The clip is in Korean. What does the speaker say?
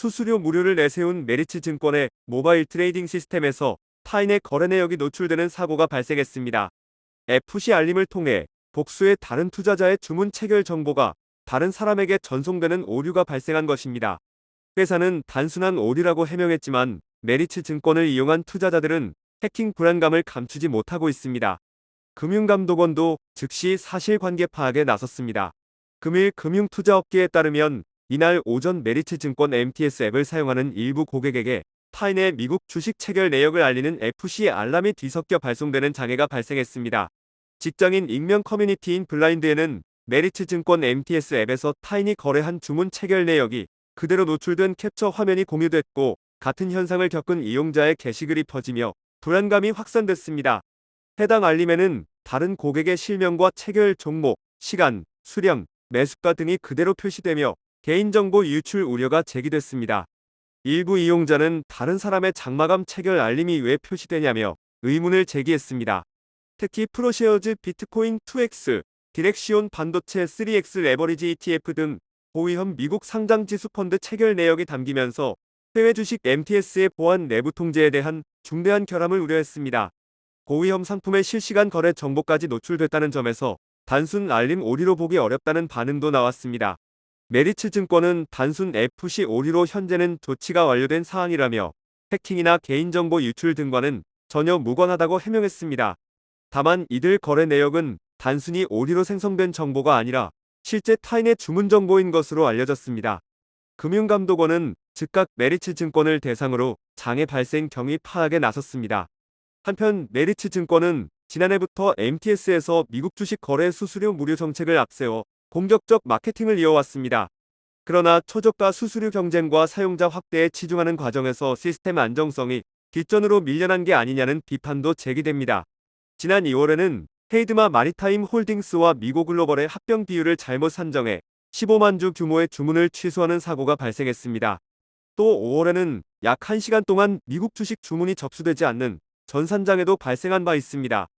수수료 무료를 내세운 메리츠 증권의 모바일 트레이딩 시스템에서 타인의 거래 내역이 노출되는 사고가 발생했습니다. FC 알림을 통해 복수의 다른 투자자의 주문 체결 정보가 다른 사람에게 전송되는 오류가 발생한 것입니다. 회사는 단순한 오류라고 해명했지만 메리츠 증권을 이용한 투자자들은 해킹 불안감을 감추지 못하고 있습니다. 금융감독원도 즉시 사실관계 파악에 나섰습니다. 금일 금융투자업계에 따르면 이날 오전 메리츠 증권 MTS 앱을 사용하는 일부 고객에게 타인의 미국 주식 체결 내역을 알리는 FC 알람이 뒤섞여 발송되는 장애가 발생했습니다. 직장인 익명 커뮤니티인 블라인드에는 메리츠 증권 MTS 앱에서 타인이 거래한 주문 체결 내역이 그대로 노출된 캡처 화면이 공유됐고 같은 현상을 겪은 이용자의 게시글이 퍼지며 불안감이 확산됐습니다. 해당 알림에는 다른 고객의 실명과 체결 종목, 시간, 수령, 매수가 등이 그대로 표시되며 개인정보 유출 우려가 제기됐습니다. 일부 이용자는 다른 사람의 장마감 체결 알림이 왜 표시되냐며 의문을 제기했습니다. 특히 프로쉐어즈 비트코인 2X, 디렉시온 반도체 3X 레버리지 ETF 등 고위험 미국 상장 지수 펀드 체결 내역이 담기면서 해외 주식 MTS의 보안 내부 통제에 대한 중대한 결함을 우려했습니다. 고위험 상품의 실시간 거래 정보까지 노출됐다는 점에서 단순 알림 오류로 보기 어렵다는 반응도 나왔습니다. 메리츠 증권은 단순 FC 오류로 현재는 조치가 완료된 사항이라며 해킹이나 개인정보 유출 등과는 전혀 무관하다고 해명했습니다. 다만 이들 거래 내역은 단순히 오류로 생성된 정보가 아니라 실제 타인의 주문 정보인 것으로 알려졌습니다. 금융감독원은 즉각 메리츠 증권을 대상으로 장애 발생 경위 파악에 나섰습니다. 한편 메리츠 증권은 지난해부터 MTS에서 미국 주식 거래 수수료 무료 정책을 앞세워 공격적 마케팅을 이어왔습니다. 그러나 초저가 수수료 경쟁과 사용자 확대에 치중하는 과정에서 시스템 안정성이 뒷전으로 밀려난 게 아니냐는 비판도 제기됩니다. 지난 2월에는 헤이드마 마리타임 홀딩스와 미고 글로벌의 합병 비율을 잘못 산정해 15만 주 규모의 주문을 취소하는 사고가 발생했습니다. 또 5월에는 약 1시간 동안 미국 주식 주문이 접수되지 않는 전산장에도 발생한 바 있습니다.